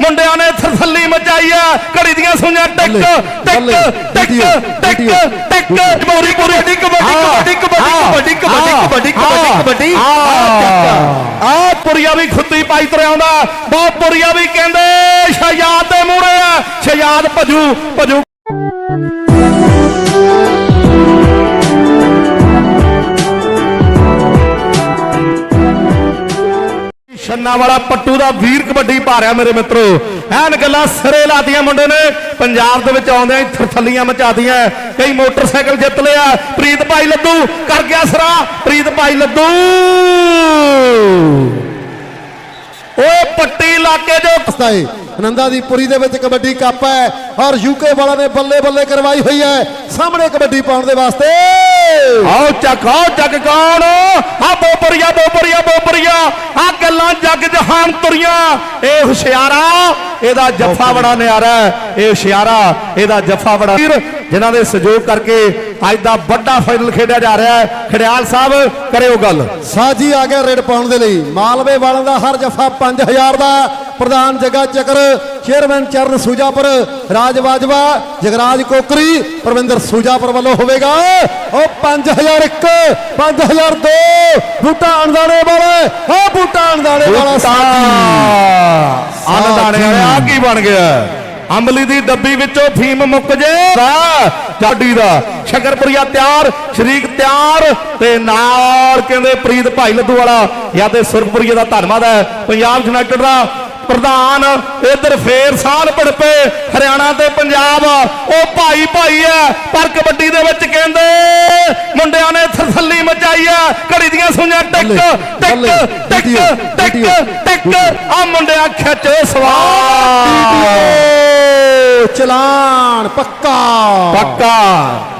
ਮੁੰਡਿਆਂ ਨੇ ਥਰਥੱਲੀ ਮਚਾਈ ਆ ਘੜੀ ਦੀਆਂ ਸੁਈਆਂ ਟਿਕ ਟਿਕ ਟਿਕ ਟਿਕ ਟਿਕ ਜਮਹੂਰੀ ਪੂਰੀ ਕਬੱਡੀ ਕਬੱਡੀ ਕਬੱਡੀ ਕਬੱਡੀ ਕਬੱਡੀ ਕਬੱਡੀ ਕਬੱਡੀ ਆ ਪੁਰੀਆ ਵੀ ਖੁੱਤੀ ਪਾਈ ਤਰ ਆਉਂਦਾ ਬਹੁਤ ਪੁਰੀਆ ਵੀ ਕਹਿੰਦੇ ਸ਼ਹਿਜ਼ਾਦ ਦੇ ਮੂਹਰੇ ਆ ਸ਼ਹਿਜ਼ਾਦ ਭਜੂ ਭਜੂ ਛੰਨਾ ਵਾਲਾ ਪੱਟੂ ਦਾ ਵੀਰ ਕਬੱਡੀ ਪਾ ਰਿਹਾ ਮੇਰੇ ਮਿੱਤਰੋ। ਐਨ ਗੱਲਾਂ ਸਿਰੇ ਲਾਤੀਆਂ ਮੁੰਡੇ ਨੇ। ਪੰਜਾਬ ਦੇ ਵਿੱਚ ਆਉਂਦਿਆਂ ਹੀ ਥਰਥੱਲੀਆਂ ਮਚਾਤੀਆਂ। ਕਈ ਮੋਟਰਸਾਈਕਲ ਜਿੱਤ ਲਿਆ। ਪ੍ਰੀਤ ਭਾਈ ਲੱਦੂ ਕਰ ਗਿਆ ਸਰਾ। ਪ੍ਰੀਤ ਭਾਈ ਲੱਦੂ। ਓਏ ਪੱਟੀ ਇਲਾਕੇ ਜੋ। ਰਸਤਾ ਹੈ ਆਨੰਦਾ ਦੀ ਪੁਰੀ ਦੇ ਵਿੱਚ ਕਬੱਡੀ ਕੱਪ ਹੈ ਔਰ ਯੂਕੇ ਵਾਲਾ ਨੇ ਬੱਲੇ ਬੱਲੇ ਕਰਵਾਈ ਹੋਈ ਹੈ। ਸਾਹਮਣੇ ਕਬੱਡੀ ਪਾਉਣ ਦੇ ਵਾਸਤੇ। ਆਓ ਚੱਕ ਆਓ ਚੱਕ ਕੌਣ? ਆ ਬੋਪਰੀਆ ਬੋਪਰੀਆ ਬੋਪਰੀਆ ਆ ਗੱਲਾਂ ਜੱਗ ਜਹਾਨ ਤੁਰੀਆਂ। ਇਹ ਹੁਸ਼ਿਆਰਾ ਇਹਦਾ ਜੱਫਾ ਬੜਾ ਨਿਆਰਾ ਹੈ। ਇਹ ਹੁਸ਼ਿਆਰਾ ਇਹਦਾ ਜੱਫਾ ਬੜਾ ਜਿਨ੍ਹਾਂ ਦੇ ਸਹਿਯੋਗ ਕਰਕੇ ਅੱਜ ਦਾ ਵੱਡਾ ਫਾਈਨਲ ਖੇਡਿਆ ਜਾ ਰਿਹਾ ਹੈ। ਖੜਿਆਲ ਸਾਹਿਬ ਕਰਿਓ ਗੱਲ। ਸਾਜੀ ਆ ਗਿਆ ਰੇਡ ਪਾਉਣ ਦੇ ਲਈ। ਮਾਲਵੇ ਵਾਲਿਆਂ ਦਾ ਹਰ ਜਫਾ 5000 ਦਾ। ਪ੍ਰਧਾਨ ਜਗਾ ਚੱਕਰ ਚੇਅਰਮੈਨ ਚਰਨ ਸੂਜਾਪੁਰ ਰਾਜ ਬਾਜਵਾ ਜਗਰਾਜ ਕੋਕਰੀ ਪ੍ਰਵਿੰਦਰ ਸੂਜਾਪੁਰ ਵੱਲੋਂ ਹੋਵੇਗਾ। ਉਹ 5001 5002 ਬੂਟਾ ਅਣਦਾਣੇ ਵਾਲਾ ਉਹ ਬੂਟਾ ਅਣਦਾਣੇ ਵਾਲਾ ਸਾਥੀ ਆਨੰਦਾਣੇ ਵਾਲਿਆ ਆਹ ਕੀ? ਬਣ ਗਿਆ? ਅੰਬਲੀ ਦੀ ਡੱਬੀ ਵਿੱਚੋਂ ਫੀਮ ਮੁੱਕ ਜੇ। ਚਾਡੀ ਦਾ। ਸ਼ਕਰਪੁਰੀਆ ਤਿਆਰ ਸ਼ਰੀਕ ਤਿਆਰ ਤੇ ਨਾਲ ਕਹਿੰਦੇ ਪ੍ਰੀਤ ਭਾਈ ਲੱਦੂ ਵਾਲਾ। ਜਾਂ ਤੇ ਸੁਰਖਪੁਰੀਏ ਦਾ ਧੰਨਵਾਦ ਹੈ। ਪੰਜਾਬ ਯੂਨਾਈਟਿਡ ਦਾ ਪ੍ਰਧਾਨ ਇਧਰ ਫੇਰ ਸਾਲ ਪੜਪੇ ਹਰਿਆਣਾ ਤੇ ਪੰਜਾਬ। ਉਹ ਭਾਈ ਭਾਈ ਹੈ ਪਰ ਕਬੱਡੀ ਦੇ ਵਿੱਚ ਕਹਿੰਦੇ ਮੁੰਡਿਆਂ ਨੇ ਥਰਥੱਲੀ ਮਚਾਈ ਹੈ। ਘੜੀ ਦੀਆਂ ਸੁਈਆਂ ਟਿਕ ਟਿਕ ਟਿਕ ਟਿਕ ਟਿਕ। ਆ ਮੁੰਡਿਆ ਖਿੱਚ ਵੀਡੀਓ ਚਲਾਨ ਪੱਕਾ। ਪੱਕਾ।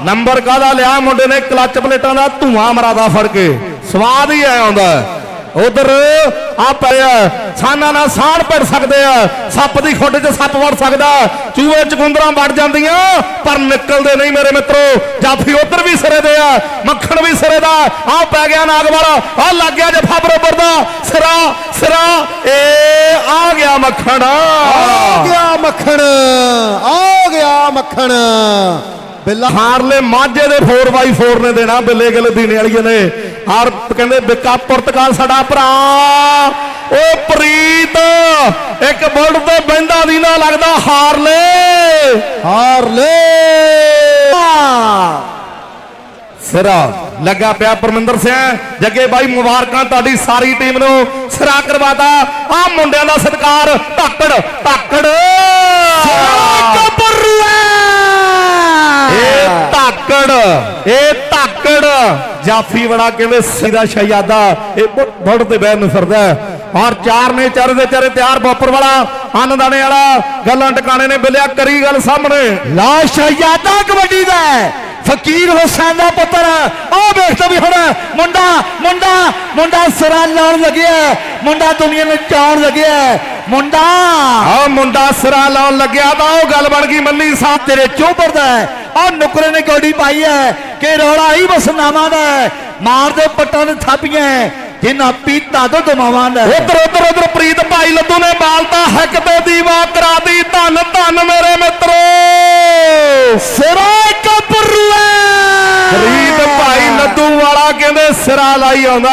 ਨੰਬਰ ਕਾਦਾ ਲਿਆ ਮੁੰਡੇ ਨੇ? ਕਲੱਚ ਪਲੇਟਾਂ ਦਾ ਧੂਆਂ ਮਰਾਦਾ ਫੜ ਕੇ। ਸਵਾਦ ਹੀ ਹੁੰਦਾ ਉਧਰ ਆ ਪਿਆ ਸਾਨਾ ਨਾਲ ਸਾੜ ਪੜ ਸਕਦੇ ਆ। ਸੱਪ ਦੀ ਖੁੱਡ 'ਚ ਸੱਪ ਵੜ ਸਕਦਾ। ਚੂਹੇ ਚਕੁੰਦਰਾਂ ਵੜ ਜਾਂਦੀਆਂ ਪਰ ਨਿਕਲਦੇ ਨਹੀਂ ਮੇਰੇ ਮਿੱਤਰੋ। ਜਾਫੀ ਉਧਰ ਵੀ ਸਿਰੇ ਦੇ ਆ ਮੱਖਣ ਵੀ ਸਿਰੇ ਦਾ। ਆ ਪੈ ਗਿਆ ਨਾਗ ਵਾਲਾ ਆ ਲੱਗ ਗਿਆ ਜਫਾ ਬਰੋਬਰ ਦਾ। ਸਿਰਾ ਸਿਰਾ ਏ ਆ ਗਿਆ ਮੱਖਣ। ਆ ਗਿਆ ਮੱਖਣ ਆ ਗਿਆ ਮੱਖਣ। ਬਿੱਲਾ ਹਾਰਲੇ ਮਾਝੇ ਦੇ 4x4 ਨੇ ਦੇਣਾ ਬਿੱਲੇ ਗਿੱਲ ਦੀਨੇ ਵਾਲੀਏ ਨੇ। ਆਰ ਕਹਿੰਦੇ ਬਿੱਕਾ ਪੁਰਤਗਾਲ ਸਾਡਾ ਭਰਾ। ਓ ਪ੍ਰੀਤ ਇੱਕ ਬੁਲਟ ਤੇ ਬੈਂਦਾ ਦੀ ਨਾ ਲੱਗਦਾ ਹਾਰਲੇ ਹਾਰ ਲੈ। ਸਿਰਾ ਲੱਗਾ ਪਿਆ ਪਰਮਿੰਦਰ ਸਿੰਘ। ਜੱਗੇ ਬਾਈ ਮੁਬਾਰਕਾਂ ਤੁਹਾਡੀ ਸਾਰੀ ਟੀਮ ਨੂੰ। ਸਿਰਾ ਕਰਵਾਤਾ। ਆ ਮੁੰਡਿਆਂ ਦਾ ਸਤਿਕਾਰ ਧੱਕੜ ਧੱਕੜ। ਧਾਕੜ ਇਹ ਧਾਕੜ ਜਾਫੀ ਬੜਾ ਕਹਿੰਦੇ ਸਿਦਾ ਸ਼ਹਿਜ਼ਾਦਾ, ਇਹ ਬੁੱਢ ਤੇ ਬਹਿ ਨੂੰ ਫਿਰਦਾ ਔਰ ਚਾਰ ਨੇ ਚਾਰੇ ਦੇ ਚਾਰੇ ਤਿਆਰ, ਬੋਪਰ ਵਾਲਾ, ਆਨੰਦਾਣੇ ਵਾਲਾ, ਗੱਲਾਂ ਟਿਕਾਣੇ ਨੇ ਬਿਲਿਆ, ਕਰੀ ਗੱਲ ਸਾਹਮਣੇ। ਲਾ ਸ਼ਹਿਜ਼ਾਦਾ ਕਬੱਡੀ ਦਾ ਫਕੀਰ ਹੁਸੈਨ ਦਾ ਪੁੱਤਰ ਆਹ ਵੇਖਦਾ ਵੀ ਹੁਣ ਮੁੰਡਾ ਮੁੰਡਾ ਮੁੰਡਾ ਸਿਰਾਂ ਲਾਉਣ ਲੱਗਿਆ। ਮੁੰਡਾ ਦੁਨੀਆ ਨੂੰ ਚਾਉਣ ਲੱਗਿਆ। ਮੁੰਡਾ ਆ ਮੁੰਡਾ ਸਿਰਾ ਲਾਉਣ ਲੱਗਿਆ ਤਾਂ ਉਹ ਗੱਲ ਬਣ ਗਈ ਮੱਲੀ ਸਾਹਿਬ ਤੇਰੇ ਚੋਬਰ ਦਾ ਆਹ ਨੁਕਰੇ ਨੇ ਗੋਡੀ ਪਾਈ ਹੈ ਕਿ ਰੌਲਾ ਹੀ ਬਸ ਨਾਮਾਂ ਦਾ ਮਾਰਦੇ ਪੱਟਾਂ ਨੇ ਥਾਪੀਆਂ ਜਿਨ੍ਹਾਂ ਪੀਤਾ ਤੋਂ ਦਮਾਵਾਂ ਦਾ। ਉਧਰ ਉਧਰ ਉਧਰ ਪ੍ਰੀਤ ਭਾਈ ਲੱਦੂ ਨੇ ਬਾਲਤਾ ਹੱਕ ਤੇ ਦੀਵਾ ਕਰਾਦੀ ਧੰਨ ਧੰਨ ਮੇਰੇ ਮਿੱਤਰੋ ਸਿਰਾ ਕਪਰਲਾ ਪ੍ਰੀਤ ਭਾਈ ਲੱਦੂ ਵਾਲਾ ਕਹਿੰਦੇ ਸਿਰਾ ਲਾਈ ਆਉਂਦਾ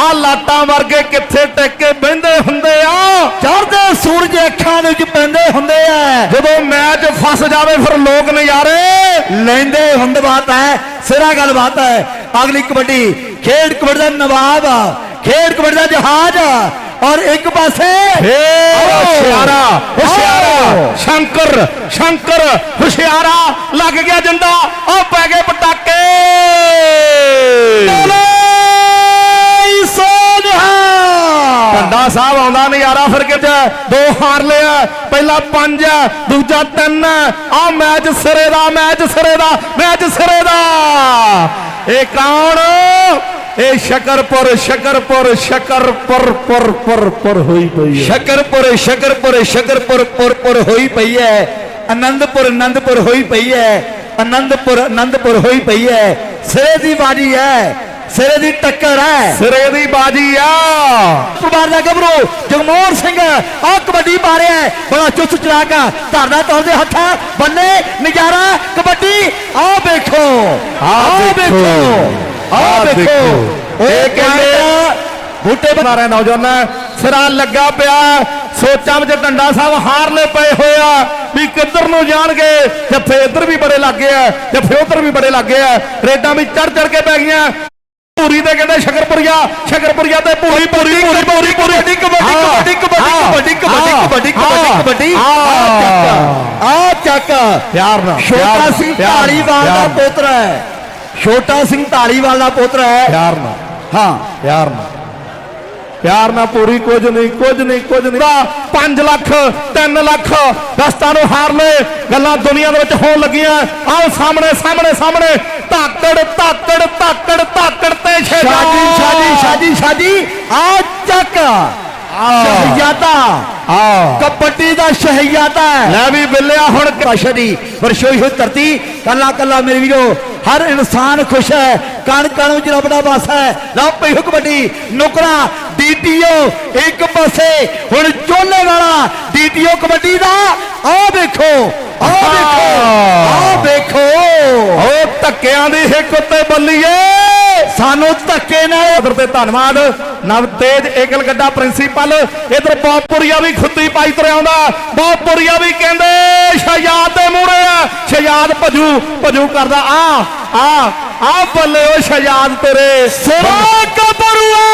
ਆ ਲਾਟਾਂ ਵਰਗੇ ਕਿੱਥੇ ਟਿਕ ਕੇ ਬਹਿੰਦੇ ਹੁੰਦੇ ਆ? ਚੜ੍ਹਦੇ ਸੂਰਜ ਅੱਖਾਂ ਦੇ ਵਿੱਚ ਪੈਂਦੇ ਹੁੰਦੇ ਆ। ਜਦੋਂ ਮੈਚ ਫਸ ਜਾਵੇ ਫਿਰ ਲੋਕ ਨਜ਼ਾਰੇ ਲੈਂਦੇ ਹੁੰਦ ਬਾਤ ਹੈ ਸਿਰਾ ਗੱਲ ਬਾਤ ਹੈ। ਅਗਲੀ ਕਬੱਡੀ ਖੇਡ ਕਬੱਡੀ ਦਾ ਨਵਾਬ ਖੇਡ ਕਬੱਡੀ ਦਾ ਜਹਾਜ਼ ਔਰ ਇੱਕ ਪਾਸੇ ਏ ਹੁਸ਼ਿਆਰਾ ਹੁਸ਼ਿਆਰਾ। ਆਓ। ਸ਼ੰਕਰ ਸ਼ੰਕਰ ਹੁਸ਼ਿਆਰਾ। ਲੱਗ ਗਿਆ ਜਿੰਦਾ ਉਹ ਪੈ ਗਏ ਪਟਾਕੇ। 11 ਵਿਕਟ ਹੈ? ਦੋ ਹਾਰ ਲਿਆ ਪਹਿਲਾ 5 ਹੈ, ਦੂਜਾ 3 ਆ ਮੈਚ ਸਿਰੇ ਦਾ, ਮੈਚ ਸਿਰੇ ਦਾ, ਮੈਚ ਸਿਰੇ ਦਾ। ਇਹ ਕੌਣ? ਇਹ ਸ਼ਕਰਪੁਰ ਸ਼ਕਰਪੁਰ ਸ਼ਕਰਪੁਰ, ਪੁਰ ਪੁਰ ਪੁਰ ਹੋਈ ਪਈ ਹੈ। ਸ਼ਕਰਪੁਰ ਸ਼ਕਰਪੁਰ ਸ਼ਕਰਪੁਰ, ਪੁਰ ਪੁਰ ਹੋਈ ਪਈ ਹੈ। ਅਨੰਦਪੁਰ ਅਨੰਦਪੁਰ ਹੋਈ ਪਈ ਹੈ। ਆਨੰਦਪੁਰ ਆਨੰਦਪੁਰ ਹੋਈ ਪਈ ਹੈ। ਸਿਰੇ ਦੀ ਬਾਜੀ ਹੈ। ਸਿਰੇ ਦੀ ਟੱਕਰ ਹੈ। ਸਿਰੇ ਦੀ ਬਾਜੀ ਆ। ਪਰਿਵਾਰ ਦਾ ਗੱਭਰੂ ਜਗਮੋਹਨ ਸਿੰਘ ਆ ਕਬੱਡੀ ਪਾ ਰਿਹਾ ਹੈ। ਬੜਾ ਚੁਸਤ ਚਲਾਕ ਆ। ਧਰਨਾ ਤੌਰ ਦੇ ਹੱਥ ਬੱਲੇ ਨਜ਼ਾਰਾ ਕਬੱਡੀ ਆ ਵੇਖੋ। ਆਹ ਦੇਖੋ। ਆ ਵੇਖੋ। ਇਹ ਕਹਿੰਦੇ ਬੂਟੇ ਬਣਾ ਰਿਹਾ ਨੌਜਵਾਨ। ਸਿਰਾ ਲੱਗਾ ਪਿਆ। ਸੋਚਾਂ ਵਿੱਚ ਡੰਡਾ ਸਾਹਿਬ ਹਾਰਲੇ ਪਏ ਹੋਏ ਆ ਵੀ ਕਿੱਧਰ ਨੂੰ ਜਾਣਗੇ। ਜੱਫੇ ਇੱਧਰ ਵੀ ਬੜੇ ਲੱਗੇ ਆ ਜੱਫੇ ਉੱਧਰ ਵੀ ਬੜੇ ਲੱਗੇ ਆ। ਰੇਡਾਂ ਵੀ ਚੜ ਚੜ ਕੇ ਪੈ ਗਈਆਂ। ਪੂਰੀ ਤੇ ਕਹਿੰਦੇ ਸ਼ਕਰਪੁਰੀਆ ਸ਼ਕਰਪੁਰੀਆ ਤੇ ਪੂਰੀ ਪੂਰੀ ਪੂਰੀ ਪੂਰੀ ਪੂਰੀ ਕਬੱਡੀ ਕਬੱਡੀ ਕਬੱਡੀ ਕਬੱਡੀ ਕਬੱਡੀ ਕਬੱਡੀ ਕਬੱਡੀ ਆ ਚੱਕ। ਪਿਆਰ ਨਾਲ ਛੋਟਾ ਸਿੰਘ ਢਾਲੀਵਾਲ ਦਾ ਪੋਤਰਾ ਹੈ। ਛੋਟਾ ਸਿੰਘ ਢਾਲੀਵਾਲ ਦਾ ਪੋਤਰਾ ਹੈ। ਪਿਆਰ ਨਾਲ ਹਾਂ। ਪਿਆਰ ਨਾਲ। ਪਿਆਰ ਨਾਲ ਪੂਰੀ ਕੁਝ ਨਹੀਂ ਕੁਝ ਨਹੀਂ ਕੁਝ ਨਹੀਂ। 5 ਲੱਖ 3 ਲੱਖ ਦਸਤਾਂ ਨੂੰ ਹਾਰ ਲੈ ਗੱਲਾਂ ਦੁਨੀਆ ਦੇ ਵਿੱਚ ਹੋਣ ਲੱਗੀਆਂ। ਆਹ ਸਾਹਮਣੇ ਸਾਹਮਣੇ ਸਾਹਮਣੇ। ਧਾਕੜ ਧਾਕੜ ਸ਼ਾਦੀ ਆ ਚੱਕ ਸ਼ਹਿਜ਼ਾਦਾ। ਆ ਕਬੱਡੀ ਦਾ ਸ਼ਹਿਜ਼ਾਦਾ ਹੈ। ਲੈ ਵੀ ਬਿੱਲਿਆ ਹੁਣ ਭਾਸ਼ਾ ਦੀ ਵਰਸ਼ੋਈ ਹੋਈ ਧਰਤੀ ਕੱਲਾ ਕੱਲਾ ਮੇਰੇ ਵੀਰੋ ਹਰ ਇਨਸਾਨ ਖੁਸ਼ ਹੈ। ਕਣ ਕਣ ਵਿੱਚ ਰੱਬ ਦਾ ਵਾਸਾ ਹੈ। ਲਓ ਪਈ ਹੋ ਕਬੱਡੀ ਨੁਕਰਾ ਡੀਟੀਓ ਇੱਕ ਪਾਸੇ ਹੁਣ ਚੋਲੇ ਵਾਲਾ ਡੀਟੀਓ ਕਬੱਡੀ ਦਾ। ਆਹ ਵੇਖੋ ਆਹ ਵੇਖੋ ਆਹ। ਵੇਖੋ ਉਹ ਧੱਕਿਆਂ ਦੀ ਹਿੱਕ ਉੱਤੇ ਬੱਲੀਏ ਸਾਨੂੰ ਧੱਕੇ ਨਾਲ ਉਧਰ ਤੇ ਧੰਨਵਾਦ। ਨਵਤੇਜ ਏਕਲ ਗੱਡਾ ਪ੍ਰਿੰਸੀਪਲ। ਇਧਰ ਬੌਪੁਰੀਆ ਵੀ ਖੁੱਦੀ ਪਾਈ ਤੁਰਿਆ ਆਉਂਦਾ। ਬੌਪੁਰੀਆ ਵੀ ਕਹਿੰਦੇ, ਸ਼ਹਿਜ਼ਾਦ ਦੇ ਮੂਹਰੇ ਆ। ਸ਼ਹਿਜ਼ਾਦ ਭਜੂ ਭਜੂ ਕਰਦਾ ਆ ਆ ਆ ਬੱਲੇ ਓ ਸ਼ਹਿਜ਼ਾਦ ਤੇਰੇ। ਸਿਰਾ ਕਬਰੂਆ